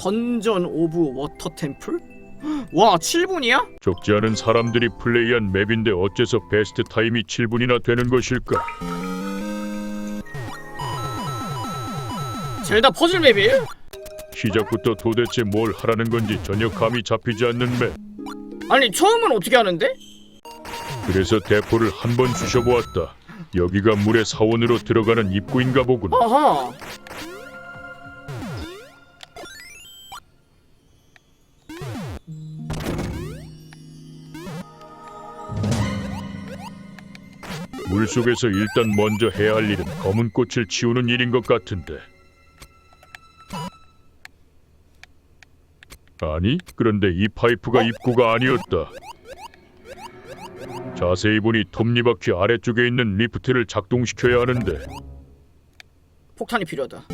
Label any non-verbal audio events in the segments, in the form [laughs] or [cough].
던전 오브 워터 템플? 와 7분이야? 적지 않은 사람들이 플레이한 맵인데 어째서 베스트 타임이 7분이나 되는 것일까? 젤다 퍼즐 맵이에요? 시작부터 도대체 뭘 하라는 건지 전혀 감이 잡히지 않는 맵. 아니 처음은 어떻게 하는데? 그래서 대포를 한번 쑤셔보았다. 여기가 물의 사원으로 들어가는 입구인가 보군. 아하 물속에서 일단 먼저 해야 할 일은 검은 꽃을 치우는 일인 것 같은데. 아니, 그런데 이 파이프가 입구가 아니었다. 자세히 보니 톱니바퀴 아래쪽에 있는 리프트를 작동시켜야 하는데 폭탄이 필요하다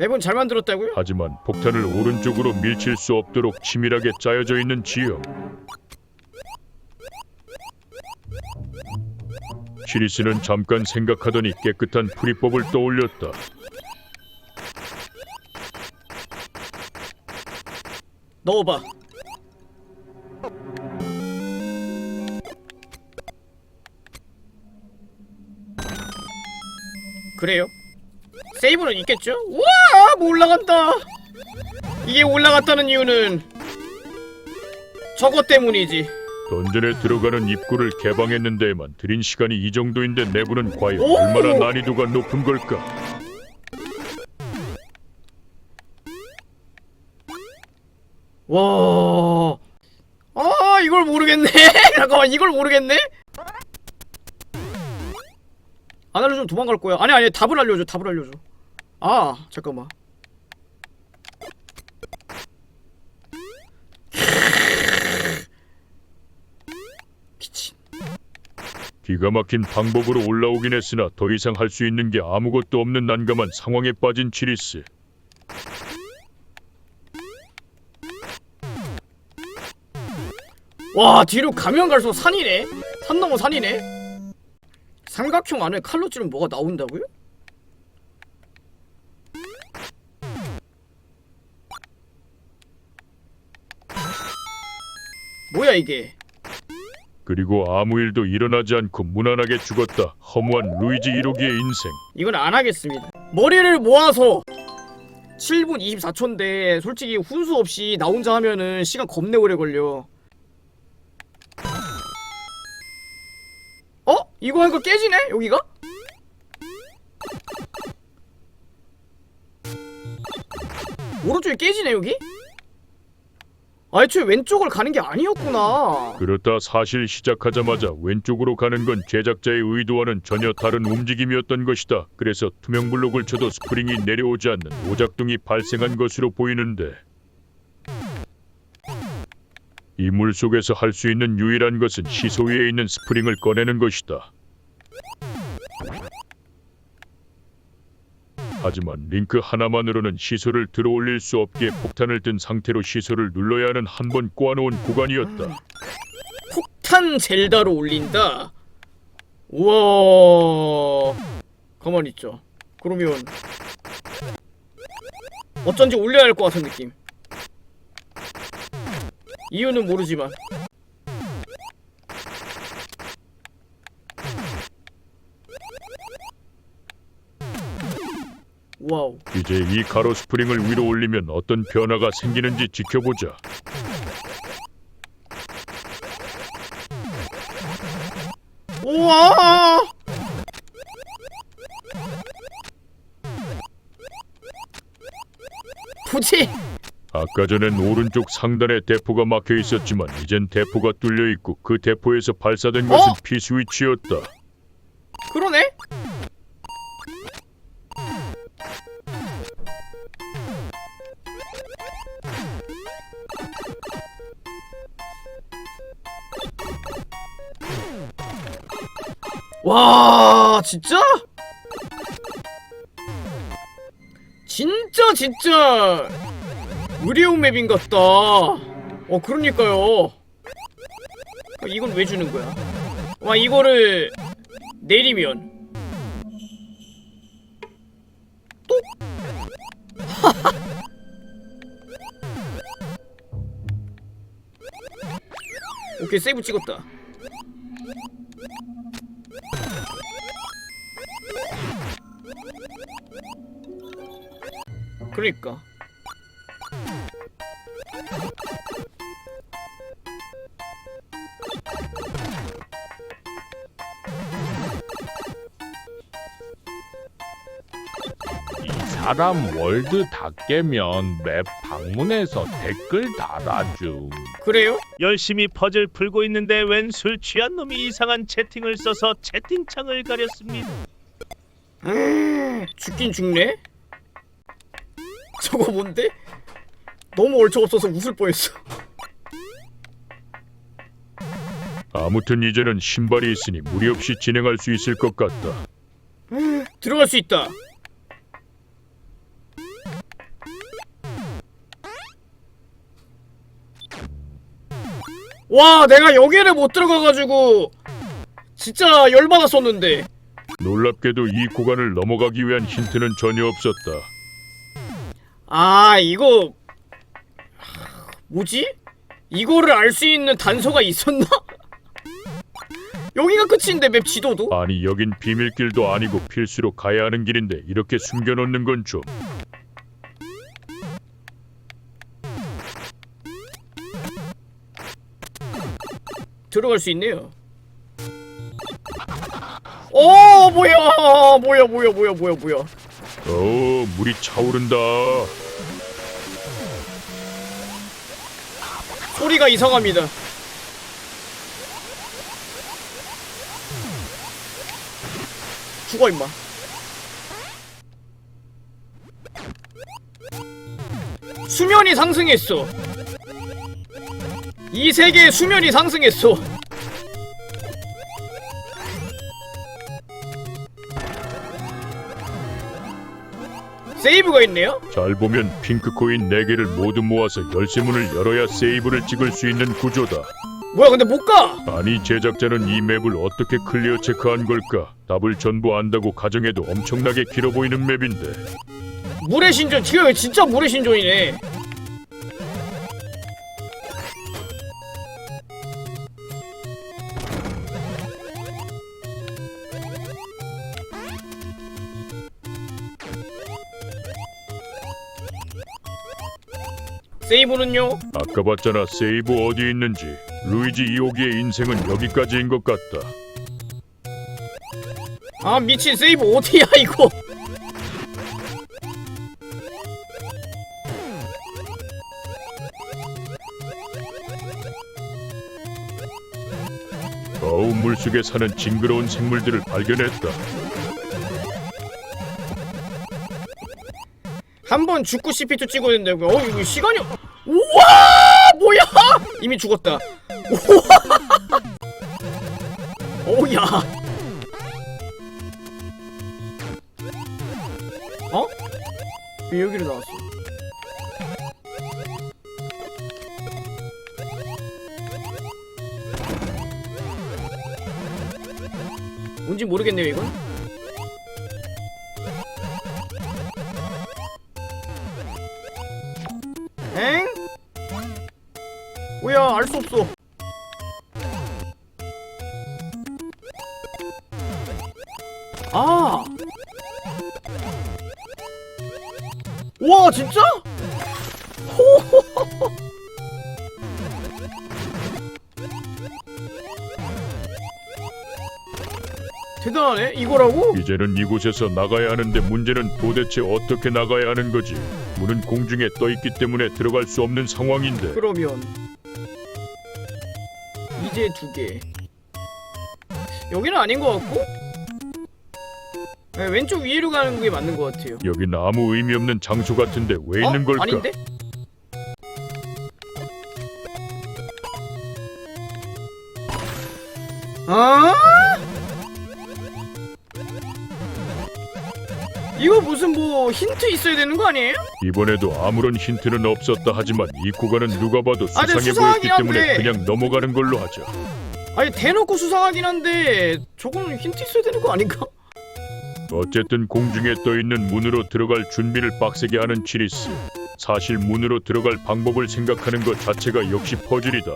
맵은 잘 만들었다고요? 하지만 폭탄을 오른쪽으로 밀칠 수 없도록 치밀하게 짜여져 있는 지형. 시리스는 잠깐 생각하더니 깨끗한 풀이법을 떠올렸다. 넣어봐 그래요? 세이브는 있겠죠? 우와 뭐 올라간다 이게 올라갔다는 이유는 저것 때문이지 던전에 들어가는 입구를 개방했는데만 들인 시간이 이 정도인데 내부는 과연 오! 얼마나 난이도가 높은 걸까? 와. 아, 이걸 모르겠네. [laughs] 잠깐만, 이걸 모르겠네. 안 알려주면 도망갈 거야. 아니, 아니, 답을 알려줘. 답을 알려줘. 아, 잠깐만. 미친. 기가 막힌 방법으로 올라오긴 했으나 더 이상 할 수 있는 게 아무것도 없는 난감한 상황에 빠진 치리스. 와, 뒤로 가면 갈수록 산이네. 산 넘어 산이네. 삼각형 안에 칼로 찌르면 뭐가 나온다고요? 뭐야 이게? 그리고 아무 일도 일어나지 않고 무난하게 죽었다. 허무한 루이지 1호기의 인생. 이건 안 하겠습니다. 머리를 모아서 7분 24초인데 솔직히 훈수 없이 나 혼자 하면은 시간 겁내 오래 걸려. 어? 이거 하니까 깨지네? 여기가? 오른쪽이 깨지네 여기? 아 애초에 왼쪽을 가는 게 아니었구나 그렇다 사실 시작하자마자 왼쪽으로 가는 건 제작자의 의도와는 전혀 다른 움직임이었던 것이다. 그래서 투명 블록을 쳐도 스프링이 내려오지 않는 오작동이 발생한 것으로 보이는데 이 물 속에서 할 수 있는 유일한 것은 시소 위에 있는 스프링을 꺼내는 것이다. 하지만 링크 하나만으로는 시소를 들어올릴 수 없기에 폭탄을 든 상태로 시소를 눌러야 하는 한 번 꼬아놓은 구간이었다. 폭탄 젤다로 올린다. 우와. 가만 히 있죠. 그러면 어쩐지 올려야 할 것 같은 느낌. 이유는 모르지만. 이제 이 가로 스프링을 위로 올리면 어떤 변화가 생기는지 지켜보자. 우와. 굳이 아까 전엔 오른쪽 상단에 대포가 막혀 있었지만 이젠 대포가 뚫려 있고 그 대포에서 발사된 것은 어? 피 스위치였다. 그러네. 와 진짜? 진짜 진짜 의료용 맵인 같다. 어 그러니까요. 어, 이건 왜 주는 거야? 와 이거를 내리면 또 [laughs] 오케이 세이브 찍었다 그러니까 이 사람 월드 다 깨면 맵 방문해서 댓글 달아줌. 그래요? 열심히 퍼즐 풀고 있는데 웬 술 취한 놈이 이상한 채팅을 써서 채팅창을 가렸습니다. 죽긴 죽네? [laughs] 저거 뭔데? 너무 얼척 없어서 웃을 뻔했어. 아무튼 이제는 신발이 있으니 무리 없이 진행할 수 있을 것 같다. 들어갈 수 있다. 와, 내가 여기를 못 들어가가지고 진짜 열받았었는데. 놀랍게도 이 구간을 넘어가기 위한 힌트는 전혀 없었다. 아, 이거 하, 뭐지? 이거를 알 수 있는 단서가 있었나? [laughs] 여기가 끝인데 맵 지도도? 아니 여긴 비밀길도 아니고 필수로 가야 하는 길인데 이렇게 숨겨놓는 건 좀. 들어갈 수 있네요. 어 뭐야 뭐야 뭐야 뭐야 뭐야 뭐야 어 물이 차오른다. 소리가 이상합니다. 죽어 임마. 수면이 상승했어. 이 세계의 수면이 상승했어. 세이브가 있네요? 잘 보면 핑크 코인 4개를 모두 모아서 열쇠문을 열어야 세이브를 찍을 수 있는 구조다. 뭐야 근데 못 가! 아니 제작자는 이 맵을 어떻게 클리어 체크한 걸까? 답을 전부 안다고 가정해도 엄청나게 길어 보이는 맵인데 물의 신전 지금 진짜 물의 신전이네 세이브는요? 아까 봤잖아 세이브 어디 있는지 루이지 이오기의 인생은 여기까지인 것 같다. 아 미친 세이브 어디야 [laughs] 이거 어우 물속에 사는 징그러운 생물들을 발견했다. 한 번 죽고 CP2 찍어야 된다고요 어 이거 시간이 이미 죽었다. [laughs] 오야. 어? 왜 여기로 나왔어? 뭔지 모르겠네요 이건 진짜? 호호호호. [laughs] 대단하네 이거라고? 이제는 이곳에서 나가야 하는데 문제는 도대체 어떻게 나가야 하는 거지? 문은 공중에 떠 있기 때문에 들어갈 수 없는 상황인데 그러면 이제 두 개. 여기는 아닌 것 같고? 네, 왼쪽 위로 가는 게 맞는 것 같아요. 여긴 아무 의미 없는 장소 같은데 왜 있는 어? 걸까? 아닌데? 아? 이거 무슨 뭐 힌트 있어야 되는 거 아니에요? 이번에도 아무런 힌트는 없었다 하지만 이 구간은 누가 봐도 아, 네, 수상해 수상하긴 보였기 때문에 한데. 그냥 넘어가는 걸로 하자. 아니 대놓고 수상하긴 한데 저거는 힌트 있어야 되는 거 아닌가? 어쨌든 공중에 떠 있는 문으로 들어갈 준비를 빡세게 하는 치리스. 사실 문으로 들어갈 방법을 생각하는 것 자체가 역시 퍼즐이다.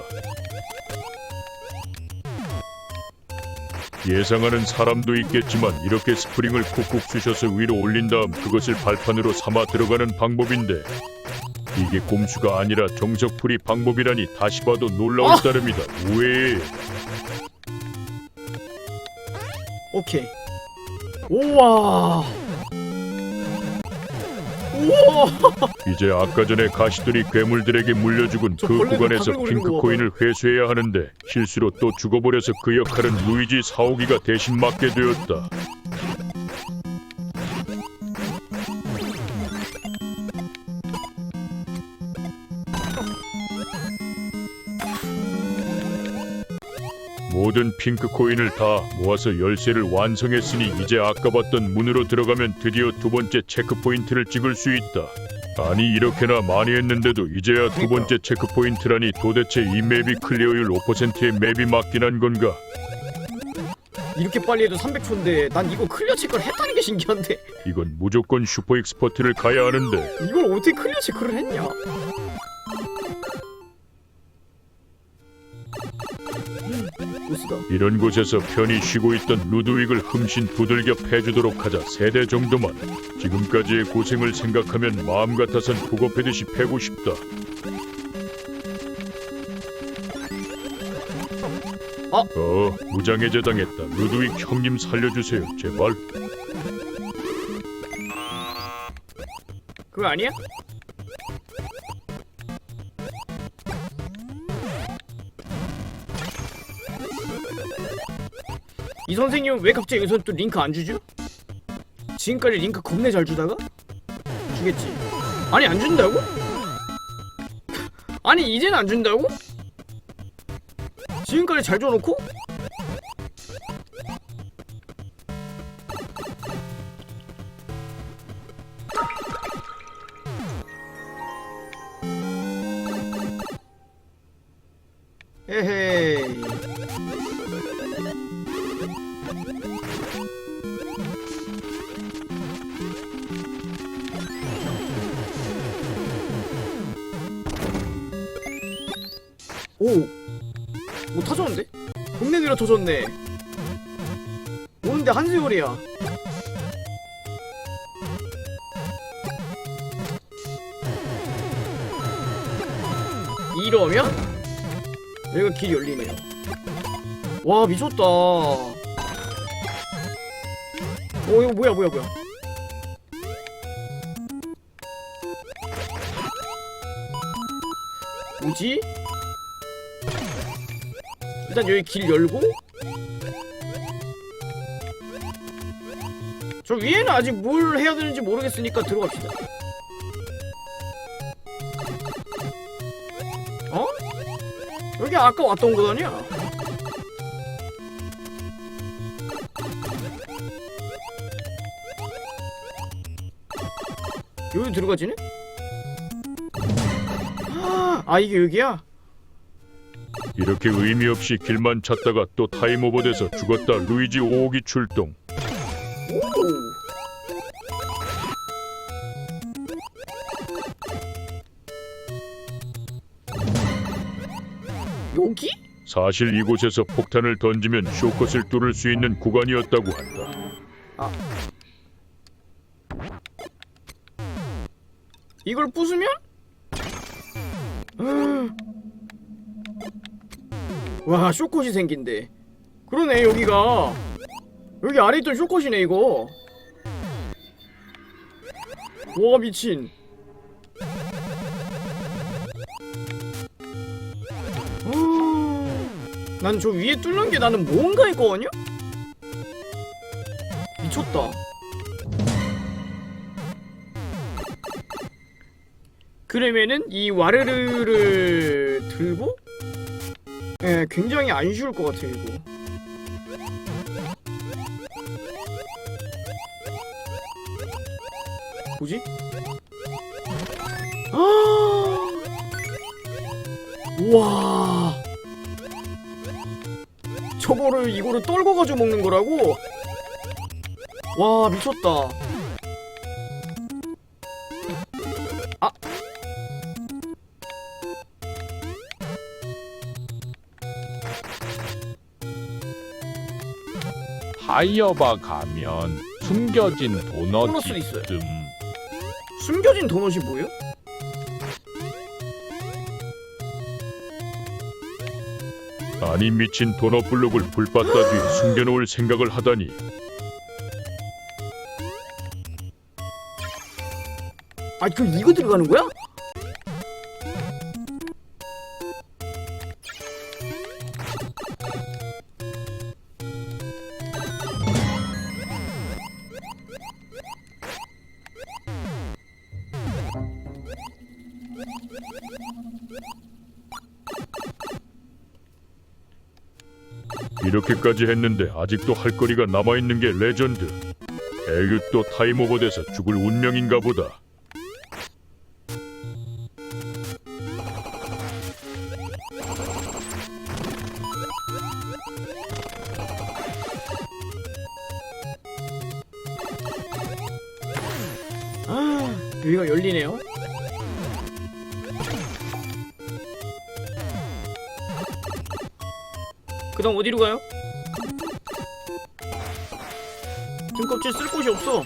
예상하는 사람도 있겠지만 이렇게 스프링을 쿡쿡 쑤셔서 위로 올린 다음 그것을 발판으로 삼아 들어가는 방법인데 이게 꼼수가 아니라 정석풀이 방법이라니 다시 봐도 놀라울 아! 따름이다. 왜? 오케이. 우와. 우와. 이제 아까 전에 가시들이 괴물들에게 물려죽은 저그 구간에서 바글거리는 핑크 거 코인을 회수해야 하는데 실수로 또 죽어버려서 그 역할은 루이지 사오기가 대신 맡게 되었다. 모든 핑크 코인을 다 모아서 열쇠를 완성했으니 이제 아까 봤던 문으로 들어가면 드디어 두 번째 체크 포인트를 찍을 수 있다. 아니 이렇게나 많이 했는데도 이제야 두 번째 체크 포인트라니 도대체 이 맵이 클리어율 5%의 맵이 맞긴 한 건가? 이렇게 빨리 해도 300초인데 난 이거 클리어 체크를 했다는 게 신기한데 이건 무조건 슈퍼 익스퍼트를 가야 하는데 이걸 어떻게 클리어 체크를 했냐? 음, 보스다. 이런 곳에서 편히 쉬고 있던 루드윅을 흠신 두들겨 패주도록 하자 세대 정도만 지금까지의 고생을 생각하면 마음 같아선 패듯이 패고 싶다. 어? 어, 무장해제 당했다. 루드윅 형님 살려주세요, 제발. 그거 아니야? 이 선생님은 왜 갑자기 여기서 또 링크 안 주죠? 지금까지 링크 겁내 잘 주다가 주겠지. 아니 안 준다고? 아니 이제는 안 준다고? 지금까지 잘 줘놓고? 오! 뭐 터졌는데? 동네 들어 터졌네. 오는데 한세월이야. 이러면 여기가 길이 열리네요. 와 미쳤다. 어 이거 뭐야 뭐야 뭐야. 뭐지? 일단 여기 길 열고 저 위에는 아직 뭘 해야 되는지 모르겠으니까 들어갑시다. 어? 여기 아까 왔던 곳 아니야? 여기 들어가지네? 아 이게 여기야? 이렇게 의미 없이 길만 찾다가 또 타임 오버돼서 죽었다. 루이지 5호기 출동. 오. 여기? 사실 이곳에서 폭탄을 던지면 쇼컷을 뚫을 수 있는 구간이었다고 한다. 이걸 부수면? 와 쇼컷이 생긴대. 그러네 여기가. 여기 아래 있던 쇼컷이네 이거. 와 미친. 난 저 위에 뚫는 게 나는 뭔가 했거든요? 미쳤다. 그러면은 이 와르르를 들고 예, 굉장히 안 쉬울 것 같아요 이거. 뭐지? 아! 우와. 이거를 이거를 떨궈 가지고 먹는 거라고? 와 미쳤다. 하이어바 가면 숨겨진 도넛이 있어요. 좀 숨겨진 도넛이 뭐예요? 아니 미친 도넛 블록을 불받다 뒤에 [gasps] 숨겨놓을 생각을 하다니 아 그럼 이거 들어가는 거야? 이렇게까지 했는데 아직도 할 거리가 남아있는 게 레전드. 에휴 또 타임오버 돼서 죽을 운명인가 보다 그 다음 어디로 가요? 등껍질 쓸 곳이 없어.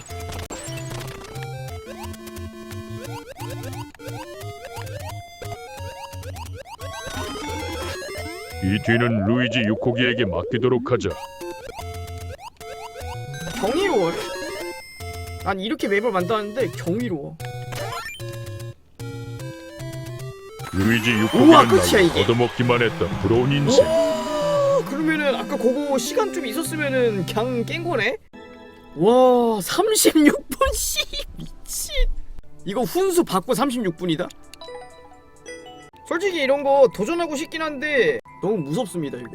이 뒤는 루이지 유코기에게 맡기도록 하자 경이로워요. 난 이렇게 맵을 만들었는데 경이로워. 루이지 우와, 유코기는 끝이야, 날 이게. 얻어먹기만 했다 부러운 인생 오, 그러면은 아까 그거 시간 좀 있었으면은 그냥 깬 거네? 와 36분 [laughs] 씨 미친 이거 훈수 받고 36분이다? 솔직히 이런 거 도전하고 싶긴 한데 너무 무섭습니다 이거